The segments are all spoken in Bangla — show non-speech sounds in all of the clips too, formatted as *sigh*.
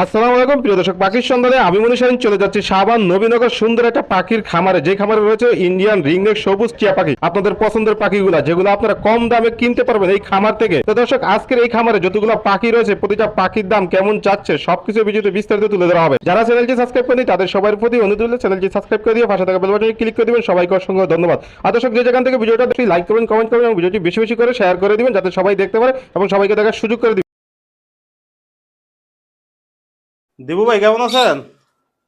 আসসালামু আলাইকুম, প্রিয় দর্শক, পাখির সন্ধানে আমি মনে সাইন চলে যাচ্ছি সাবান নবীনগর সুন্দর একটা পাখির খামারে, যে খামারে রয়েছে ইন্ডিয়ান রিংনেক সবুজ টিয়া পাখি। আপনাদের পছন্দের পাখিগুলা, যেগুলো আপনারা কম দামে কিনতে পারবেন এই খামার থেকে। তো দর্শক, আজকের এই খামারে যতগুলো পাখি রয়েছে, প্রতিটা পাখির দাম কেমন যাচ্ছে, সবকিছু ভিডিওতে বিস্তারিত তুলে ধরা হবে। যারা চ্যানেলটি সাবস্ক্রাইব করেনি তাদের সবার প্রতি অনুরোধ চ্যানেলটি সাবস্ক্রাইব করে দিয়ে পাশে থাকা বেল বাটনে ক্লিক করে দিবেন। সবাইকে অসংখ্য ধন্যবাদ। আর দর্শক, যে যেখান থেকে ভিডিওটা লাইক করবেন কমেন্ট করবেন এবং ভিডিওটি বেশি বেশি করে শেয়ার করে দিবেন, যাতে সবাই দেখতে পারে এবং সবাইকে দেখার সুযোগ করে দিবু ভাই কেমন আছেন?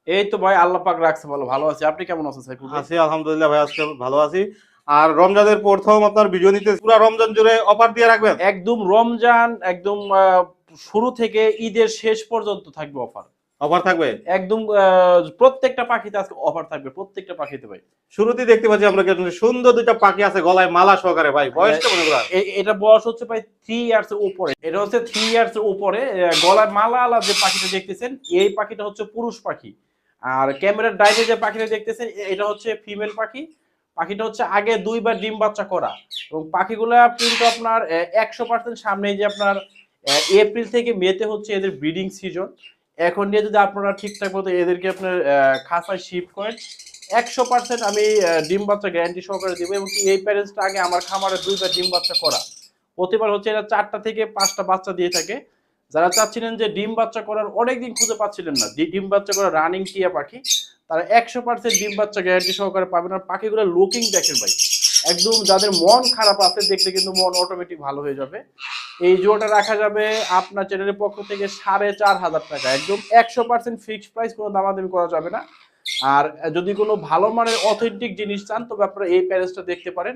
এই তো ভাই আল্লাহ পাক রাখছে ভালো। ভালো আছি। আপনি কেমন আছেন সাইফুল? আছি আলহামদুলিল্লাহ ভাই আজকে ভালো আছি। আর রমজানের প্রথম আপনার ভিডিও নিতে পুরো রমজান জুড়ে অফার দিয়ে রাখবেন? একদম রমজান একদম শুরু থেকে ঈদের শেষ পর্যন্ত থাকবে অফার অফার থাকবে? একদম প্রত্যেকটা পাখিতে আজকে অফার থাকবে প্রত্যেকটা পাখিতে ভাই। শুরুতেই দেখতে পাচ্ছি আমরা সুন্দর দুইটা পাখি আছে গলায় মালা সহকারে ভাই। বয়স কেমন? এটা বয়স হচ্ছে ভাই থ্রি ইয়ার্স এর উপরে। এটা হচ্ছে থ্রি ইয়ার্স এর উপরে গলায় মালা আলা যে পাখিটা দেখতেছেন এই পাখিটা হচ্ছে পুরুষ পাখি। আর ক্যামেরার ডাইনে যে পাখিটা দেখতেছেন এটা হচ্ছে ফিমেল পাখি। পাখিটা হচ্ছে আগে দুইবার ডিম বাচ্চা করা। এবং পাখিগুলা কিন্তু আপনার একশো পার্সেন্ট সামনে যে আপনার এপ্রিল থেকে মেতে হচ্ছে এদের ব্রিডিং সিজন এখন নিয়ে যদি আপনারা ঠিকঠাক মতো এদেরকে আপনার খাসায় শিফট করেন, একশো পার্সেন্ট আমি ডিম বাচ্চা গ্যারান্টি সহকারে দেবো এবং এই প্যারেন্টসটা আগে আমার খামারে দুইবার ডিম বাচ্চা করা। প্রতিবার হচ্ছে এরা চারটা থেকে পাঁচটা বাচ্চা দিয়ে থাকে। যারা চাচ্ছিলেন যে ডিম বাচ্চা করার অনেকদিন খুঁজে পাচ্ছিলেন না। ডিম বাচ্চা করা রানিং টিয়া পাখি, তারা একশো পার্সেন্ট ডিম বাচ্চা গ্যারান্টি সহকারে পাবেন। আর পাখিগুলো লুকিং দেখেন ভাই একদম যাদের মন খারাপ আছে, দেখলে কিন্তু মন অটোমেটিক ভালো হয়ে যাবে। এই জোড়াটা রাখা যাবে আপনার চ্যানেলের পক্ষ থেকে সাড়ে চার হাজার টাকা। একদম একশো পার্সেন্ট ফিক্সড প্রাইস কোনো দামাদামি করা যাবে না। আর যদি কোনো ভালো মানের অথেন্টিক জিনিস চান, তবে আপনারা এই প্যারেন্সটা দেখতে পারেন।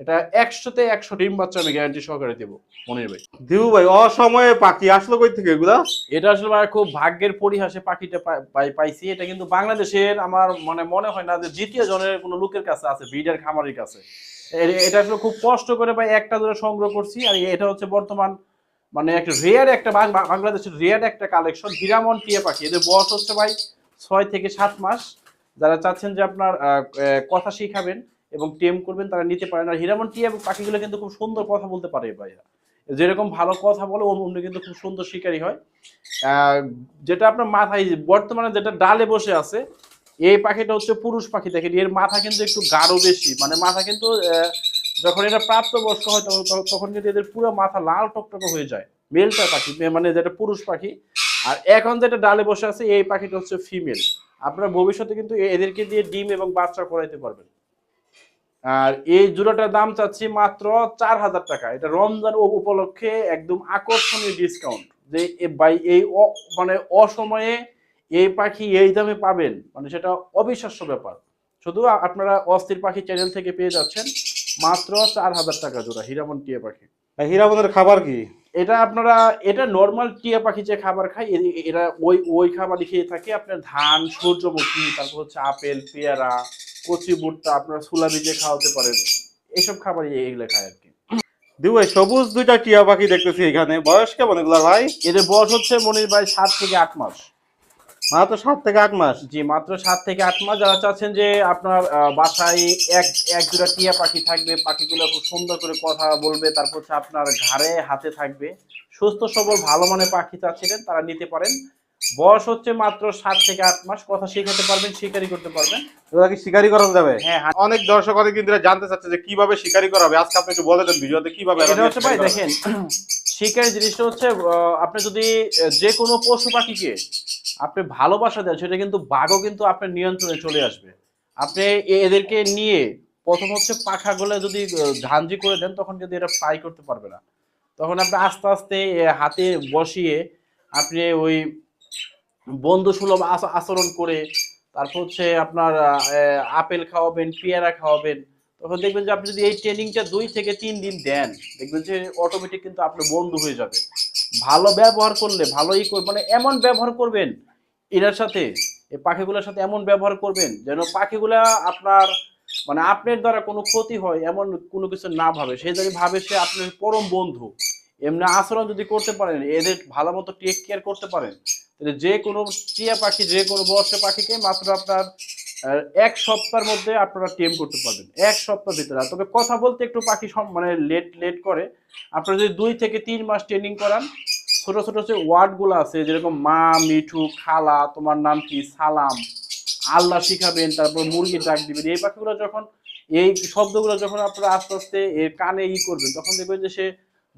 এটা একশোতে একশো ডিম বাচ্চা আমি গ্যারান্টি সহকারে দেবো মনির ভাই। দিবু ভাই অসময়ে পাখি আসলো কই থেকে এগুলা? এটা আসলে ভাই খুব ভাগ্যের পরিহাসে পাখিটা পাই- পাই- পাইছি। এটা কিন্তু বাংলাদেশের আমার মানে মনে হয় না যে দ্বিতীয় জনের কোনো লোকের কাছে আছে ব্রিডার খামারের কাছে। এটা আসলে খুব কষ্ট করে ভাই একটা ধরে সংগ্রহ করছি আর এটা হচ্ছে বর্তমান মানে একটা রেয়ার একটা বাংলাদেশের রেয়ার একটা কালেকশন হিরামন টিয়া পাখি। এদের বয়স হচ্ছে ভাই ছয় থেকে সাত মাস। যারা চাচ্ছেন যে আপনার কথা শিখাবেন এবং টেম করবেন, তারা নিতে পারেন আর হিরামন টিয়া পাখিগুলো কিন্তু খুব সুন্দর কথা বলতে পারে ভাইয়া। যেরকম ভালো কথা বলে অন্য কিন্তু খুব সুন্দর শিকারী হয়। যেটা আপনার মাথায়, বর্তমানে যেটা ডালে বসে আছে, এই পাখিটা হচ্ছে পুরুষ পাখি। দেখেন, এর মাথা কিন্তু একটু গাঢ় বেশি। মানে মাথা কিন্তু যখন এটা প্রাপ্তবয়স্ক হয়, তখন কিন্তু এদের পুরো মাথা লাল টকটকে হয়ে যায়। মেলটা পাখি মানে যেটা পুরুষ পাখি। আর এখন যেটা ডালে বসে আছে, এই পাখিটা হচ্ছে ফিমেল। আপনারা ভবিষ্যতে কিন্তু এদেরকে দিয়ে ডিম এবং বাচ্চা করাইতে পারবেন। আর এই জোড়াটার দাম চাচ্ছি মাত্র চার হাজার টাকা। এটা রমজান উপ- উপলক্ষে একদম আকর্ষণীয় ডিসকাউন্ট যে ভাই এই মানে অসময়ে এই পাখি এই দামে পাবেন। মানে সেটা অবিশ্বাস্য ব্যাপার। শুধু আপনারা অস্থির পাখি চ্যানেল থেকে পেয়ে যাচ্ছেন মাত্র চার হাজার টাকা জোড়া হীরামন টিয়া পাখি। আর হীরাবনের খাবার কি? এটা আপনারা এটা নর্মাল টিয়া পাখি যে খাবার খায় এরা ওই ওই খাবারই খেয়ে থাকে। আপনার ধান সূর্যমুখী তারপর হচ্ছে আপেল পেয়ারা কচি ভুট্টা আপনারা ছোলা ভিজে খাওয়াতে পারেন এইসব খাবার এগুলো খায় আর কি। দিবু ভাই সবুজ দুইটা টিয়া পাখি দেখতেছি এখানে। বয়স কেমন এগুলা ভাই? এদের বয়স হচ্ছে মনির ভাই সাত থেকে আট মাস। মাত্র সাত থেকে আট মাস? জি মাত্র সাত থেকে আট মাস। যারা চাচ্ছেন যে আপনার বাসায় এক এক দুটা টিয়া পাখি থাকবে পাখিগুলো খুব সুন্দর করে কথা বলবে তারপর হচ্ছে আপনার ঘাড়ে হাতে থাকবে। সুস্থ সবল ভালো মানের পাখি চাচ্ছিলেন তারা নিতে পারেন। বয়স হচ্ছে মাত্র সাত থেকে আট মাস। কথা শেখাতে পারবেন শিকারি করতে পারবেন। এগুলা কি শিকারি করা যাবে? হ্যাঁ হ্যাঁ। অনেক দর্শক অনেক কিন্তু জানতে চাচ্ছে যে কীভাবে শিকারি করা হবে। আজকে আপনি একটু বলে দেন ভিডিওতে কীভাবে এটা হচ্ছে ভাই। দেখেন শিকারি জিনিসটা হচ্ছে আপনি যদি যে কোনো পশু পাখিকে আপনি ভালোবাসা দেন সেটা কিন্তু বাঘও কিন্তু আপনার নিয়ন্ত্রণে চলে আসবে। আপনি এদেরকে নিয়ে প্রথম হচ্ছে পাখা পাখাগুলো যদি ঝাঞ্জি করে দেন তখন কিন্তু এটা ফ্রাই করতে পারবে না। তখন আপনি আস্তে আস্তে হাতে বসিয়ে আপনি ওই বন্ধু সুলভ আচ- আচরণ করে, তারপর হচ্ছে আপনার আপেল খাওয়াবেন, পেয়ারা খাওয়াবেন, তখন দেখবেন যে আপনি যদি এই ট্রেনিংটা দুই থেকে তিন দিন দেন, দেখবেন যে অটোমেটিক কিন্তু আপনার বন্ধু হয়ে যাবে। ভালো ব্যবহার করলে, ভালো ই করবে মানে এমন ব্যবহার করবেন এটার সাথে, এই পাখিগুলোর সাথে এমন ব্যবহার করবেন, যেন পাখিগুলা আপনার মানে আপনার দ্বারা কোনো ক্ষতি হয়, এমন কোনো কিছু না ভাবে। সে যদি ভাবে সে আপনার পরম বন্ধু, এমনি আচরণ যদি করতে পারেন, এদের ভালো মতো টেক কেয়ার করতে পারেন যে কোনো টিয়া পাখি, যে কোনো বর্ষের পাখিকে মাত্র আপনার এক সপ্তাহের মধ্যে আপনারা টেম করতে পারবেন। এক সপ্তাহ ভিতরে। তবে কথা বলতে একটু পাখি মানে লেট লেট করে। আপনারা যদি দুই থেকে তিন মাস ট্রেনিং করান, ছোট ছোট যে ওয়ার্ডগুলো আছে, যেরকম মা, মিঠু, খালা, তোমার নাম কি? সালাম, আল্লাহ শিখাবেন, তারপর মুরগির ডাক দিবেন, এই পাখিগুলো যখন, এই শব্দগুলো যখন আপনারা আস্তে আস্তে এর কানে ই করবেন, তখন দেখবেন যে সে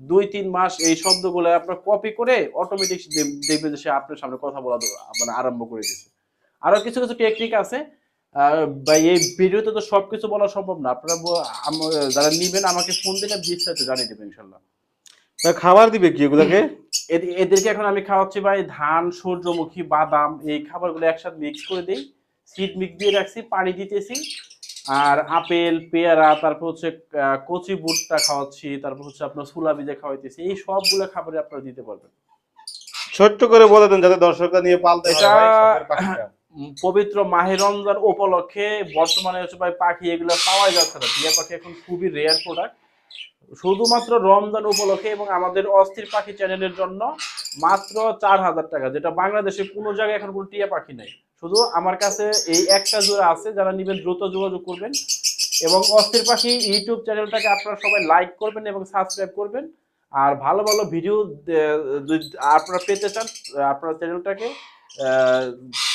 দুই তিন মাস এই শব্দগুলো আপনার কপি করে অটোমেটিক দেখবেন যে সে আপনার সামনে কথা বলা মানে আরম্ভ করে দিচ্ছে আরও কিছু কিছু টেকনিক আছে। বা এই ভিডিওতে তো সবকিছু বলা সম্ভব না। আপনারা যারা নিবেন আমাকে ফোন দিলে বিস্তারিত জানিয়ে দেবেন ইনশাল্লাহ খাবার দিবে কি এগুলাকে? এদ- এদেরকে এখন আমি খাওয়াচ্ছি ভাই ধান সূর্যমুখী বাদাম এই খাবারগুলো একসাথে মিক্স করে দিই। সিড মিক্স দিয়ে রাখছি পানি দিতেছি। আর আপেল পেয়ারা তারপর হচ্ছে কচি বুটটা খাওয়াচ্ছি তারপর হচ্ছে আপনার সুলা ভিজে খাওয়াইতেছি এই সবগুলো খাবারে আপনারা দিতে পারবেন। ছোট্ট করে বলে দেন যাতে দর্শকরা নিয়ে। উম, পবিত্র মাহে রমজান উপলক্ষে বর্তমানে হচ্ছে ভাই পাখি এগুলো পাওয়াই যাচ্ছে না। টিয়া পাখি এখন খুবই রেয়ার প্রোডাক্ট শুধুমাত্র রমজান উপলক্ষে এবং আমাদের অস্থির পাখি চ্যানেলের জন্য মাত্র চার হাজার টাকা যেটা বাংলাদেশে কোনো জায়গায় এখন কোনো টিয়া পাখি নেই। শুধু আমার কাছে এই একটা জোড়া আছে যারা নিবেন দ্রুত যোগাযোগ করবেন। এবং অস্থির পাখি ইউটিউব চ্যানেলটাকে আপনারা সবাই লাইক করবেন এবং সাবস্ক্রাইব করবেন। আর ভালো ভালো ভিডিও আপনারা পেতে চান আপনার চ্যানেলটাকে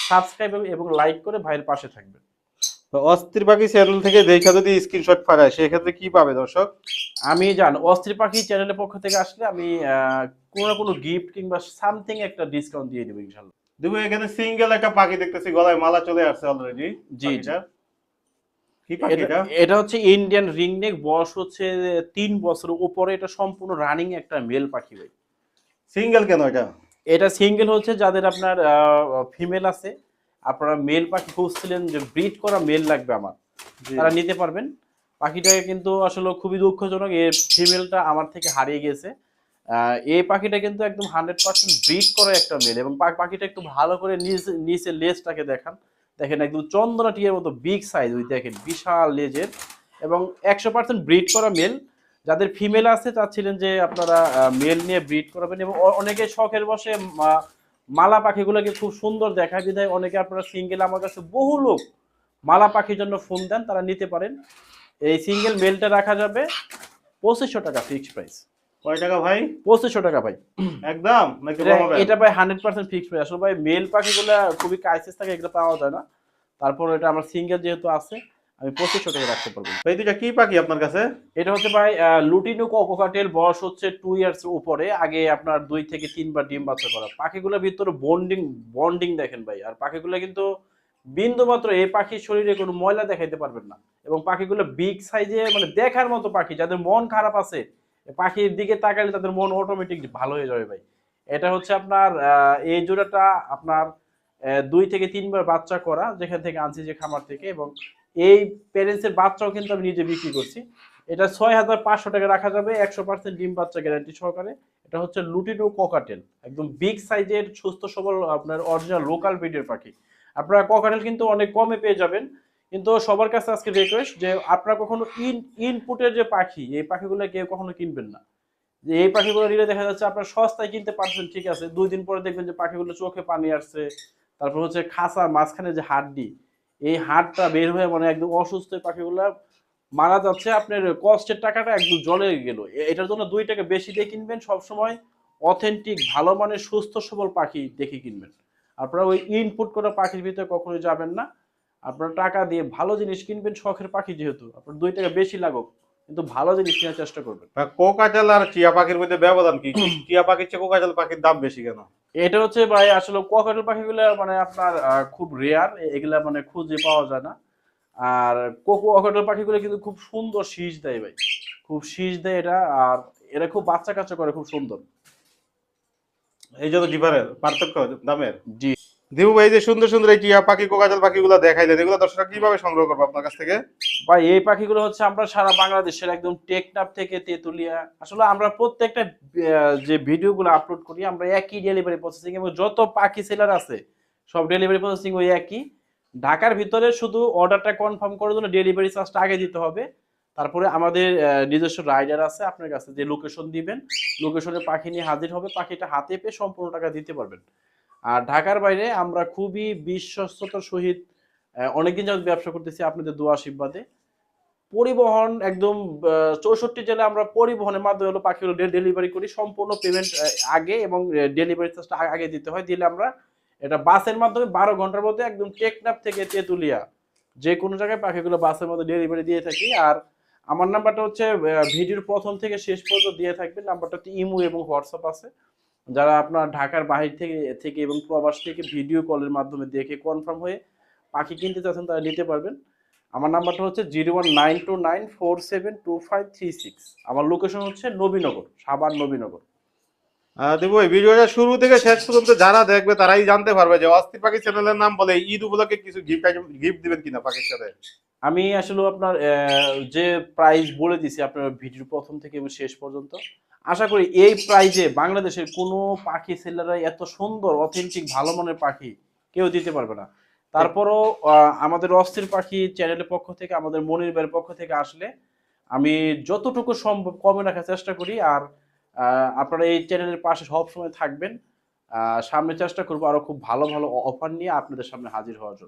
সাবস্ক্রাইব এবং লাইক করে ভাইয়ের পাশে থাকবেন। তো অস্থির পাখি চ্যানেল থেকে দেখা যদি স্ক্রিনশট পাঠায় সেক্ষেত্রে কি পাবে দর্শক? আমি জান অস্থির পাখি চ্যানেলের পক্ষ থেকে আসলে আমি কোনো না কোনো গিফট কিংবা সামথিং একটা ডিসকাউন্ট দিয়ে দেবো ইনশাল্লাহ দেবো এখানে সিঙ্গেল একটা পাখি দেখতেছি গলায় মালা চলে আসছে অলরেডি জি, এটা হচ্ছে ইন্ডিয়ান রিংনেক বয়স হচ্ছে তিন বছরের উপরে এটা সম্পূর্ণ রানিং একটা মেল পাখি ভাই। সিঙ্গেল কেন এটা? এটা সিঙ্গেল হচ্ছে যাদের আপনার ফিমেল আছে আপনারা মেল পাখি খুঁজছিলেন যে ব্রিড করা মেল লাগবে আমার। তারা নিতে পারবেন। পাখিটাকে কিন্তু আসলে খুবই দুঃখজনক এর ফিমেলটা আমার থেকে হারিয়ে গেছে এই পাখিটা কিন্তু একদম হান্ড্রেড পার্সেন্ট ব্রিড করা একটা মেল এবং পাখিটা একটু ভালো করে নিচে লেজটাকে দেখান। দেখেন একদম চন্দনা টিয়ার মতো বিগ সাইজ ওই দেখেন বিশাল লেজের এবং একশো পার্সেন্ট ব্রিড করা মেল যাদের ফিমেল আছে, চাচ্ছিলেন যে আপনারা মেল নিয়ে ব্রিড করাবেন এবং অনেকে শখের বসে মালা পাখিগুলোকে খুব সুন্দর দেখায় বিধায় অনেকে আপনারা সিঙ্গেল আমার কাছে বহু লোক মালা পাখির জন্য ফোন দেন, তারা নিতে পারেন। এই সিঙ্গেল মেলটা রাখা যাবে পঁচিশশো টাকা ফিক্সড প্রাইস কয় টাকা ভাই? পঁচিশশো টাকা ভাই। একদম? নাকি এটা- ভাই হান্ড্রেড পার্সেন্ট ফিক্সড প্রাইস আসলে ভাই মেল পাখিগুলো খুবই ক্রাইসিস থাকে এগুলো পাওয়া যায় না। তারপর এটা আমার সিঙ্গেল যেহেতু আছে আমি পঁচিশশো টাকা রাখতে পারব। ভাই দুইটা কি পাখি আপনার কাছে? এটা হচ্ছে ভাই লুটিনু কোকাটেল বয়স হচ্ছে টু ইয়ার্স উপরে। আগে আপনার দুই থেকে তিনবার ডিম বাচ্চা করা। পাখিগুলোর ভিতরে বন্ডিং বন্ডিং দেখেন ভাই। আর পাখিগুলো কিন্তু বিন্দু মাত্র এই পাখির শরীরে কোনো ময়লা দেখাইতে পারবেন না। এবং পাখিগুলো বিগ সাইজে মানে দেখার মতো পাখি যাদের মন খারাপ আছে পাখির দিকে তাকালে তাদের মন অটোমেটিক ভালো হয়ে যাবে ভাই। এটা হচ্ছে আপনার এই জোড়াটা আপনার দুই থেকে তিনবার বাচ্চা করা, যেখান থেকে আনছি যে খামার থেকে, এবং এই প্যারেন্টসের বাচ্চাও কিন্তু আমি নিজে বিক্রি করছি। এটা ছয় হাজার পাঁচশো টাকা রাখা যাবে, একশো পার্সেন্ট ডিম বাচ্চা গ্যারান্টি সহকারে। এটা হচ্ছে লুটিনো কোকাটেল একদম বিগ সাইজের সুস্থ সবল আপনার অরিজিনাল লোকাল ব্রিডের পাখি। আপনারা কোকাটেল কিন্তু অনেক কমে পেয়ে যাবেন। কিন্তু সবার কাছে আজকে রিকোয়েস্ট যে আপনারা কখনো ইন ইনপুটের যে পাখি, এই পাখিগুলো কেউ কখনো কিনবেন না। যে এই পাখিগুলো নিলে দেখা যাচ্ছে আপনার সস্তায় কিনতে পারছেন, ঠিক আছে। দুই দিন পরে দেখবেন যে পাখিগুলো চোখে পানি আসছে। তারপর হচ্ছে খাঁচার মাঝখানে যে হাড্ডি, এই হাড়টা বের হয়ে মানে একদম অসুস্থ পাখিগুলা মারা যাচ্ছে, আপনার কষ্টের টাকাটা একদম জলে গেল। এটার জন্য দুই টাকা বেশি দিয়ে কিনবেন, সবসময় অথেন্টিক ভালো মানের, সুস্থ, সবল পাখি দেখে কিনবেন। আপনারা ওই ইনপুট করা পাখির ভিতরে কখনোই যাবেন না। আপনারা টাকা দিয়ে ভালো জিনিস কিনবেন শখের পাখি যেহেতু। আপনার দুই টাকা বেশি লাগুক কিন্তু ভালো জিনিস কেনার চেষ্টা করবেন। ভাই, কোকাটেল আর টিয়া পাখির মধ্যে ব্যবধান কি? *clears throat* টিয়া পাখির চেয়ে কোকাটেল পাখির দাম বেশি কেন? এটা হচ্ছে ভাই আসলে কোকাটেল পাখিগুলো মানে আপনার খুব রেয়ার এগুলা মানে খুঁজে পাওয়া যায় না। আর কোকো অকাটেল পাখিগুলো কিন্তু খুব সুন্দর শীষ দেয় ভাই। খুব শীষ দেয় এটা আর এরা খুব বাচ্চা কাচ্চা করে খুব সুন্দর। এই জন্য ডিফারেন্স পার্থক্য দামের? জি। দিবু ভাই যে সুন্দর সুন্দর এই টিয়া পাখি কোকাটেল পাখিগুলো দেখাই দেন, এগুলো দর্শকরা কীভাবে সংগ্রহ করব আপনার কাছ থেকে? ভাই, এই পাখিগুলো হচ্ছে আমরা সারা বাংলাদেশের একদম টেকনাফ থেকে তেতুলিয়া, আসলে আমরা প্রত্যেকটা যে ভিডিওগুলো আপলোড করি, আমরা একই ডেলিভারি প্রসেসিং এবং যত পাখি সেলার আছে, সব ডেলিভারি প্রসেসিং ওই একই। ঢাকার ভিতরে শুধু অর্ডারটা কনফার্ম করার জন্য ডেলিভারি চার্জটা আগে দিতে হবে। তারপরে আমাদের নিজস্ব রাইডার আছে আপনার কাছে, যে লোকেশন দিবেন লোকেশনে পাখি নিয়ে হাজির হবে, পাখিটা হাতে পেয়ে সম্পূর্ণ টাকা দিতে পারবেন। আর ঢাকার বাইরে আমরা খুবই বিশ্বস্ততার সহিত অনেকদিন যাবত ব্যবসা করতেছি আপনাদের দোয়া আশীর্বাদে। পরিবহন একদম চৌষট্টি জেলা আমরা পরিবহনের মাধ্যমে হলো পাখিগুলো ডেলিভারি করি। সম্পূর্ণ পেমেন্ট আগে এবং ডেলিভারি চার্জটা আগে দিতে হয়। দিলে আমরা এটা বাসের মাধ্যমে বারো ঘণ্টার মধ্যে একদম টেকনাফ থেকে তেতুলিয়া যে কোনো জায়গায় পাখিগুলো বাসের মধ্যে ডেলিভারি দিয়ে থাকি। আর আমার নাম্বারটা হচ্ছে ভিডিওর প্রথম থেকে শেষ পর্যন্ত দিয়ে থাকবে নাম্বারটা ইমো এবং হোয়াটসঅ্যাপ আছে। যারা আপনার ঢাকার বাহির থেকে থেকে এবং প্রবাস থেকে ভিডিও কলের মাধ্যমে দেখে কনফার্ম হয়ে পাখি কিনতে চাচ্ছেন তারা নিতে পারবেন। আমার নাম্বারটা হচ্ছে zero one nine two nine four seven two five three six আমার লোকেশন হচ্ছে নবীনগর সাবান নবীনগর। দেবু এই ভিডিওটা শুরু থেকে শেষ পর্যন্ত যারা দেখবে তারাই জানতে পারবে যে অস্থির পাখি চ্যানেলের নাম বলে ঈদ উপলক্ষে কিছু গিফট গিফট দিবেন কিনা পাখির সাথে। আমি আসলে আপনার যে প্রাইস বলে দিছি আপনার ভিডিওর প্রথম থেকে এবং শেষ পর্যন্ত আশা করি এই প্রাইজে বাংলাদেশের কোনো পাখি সেলাররা এত সুন্দর অথেন্টিক ভালো মানের পাখি কেউ দিতে পারবে না। তারপরও আমাদের অস্থির পাখি চ্যানেলের পক্ষ থেকে, আমাদের মনির ভাইয়ের পক্ষ থেকে আসলে আমি যতটুকু সম্ভব কমে রাখার চেষ্টা করি আর আপনারা এই চ্যানেলের পাশে সবসময় থাকবেন। সামনে চেষ্টা করব আরও খুব ভালো ভালো অফার নিয়ে আপনাদের সামনে হাজির হওয়ার জন্য।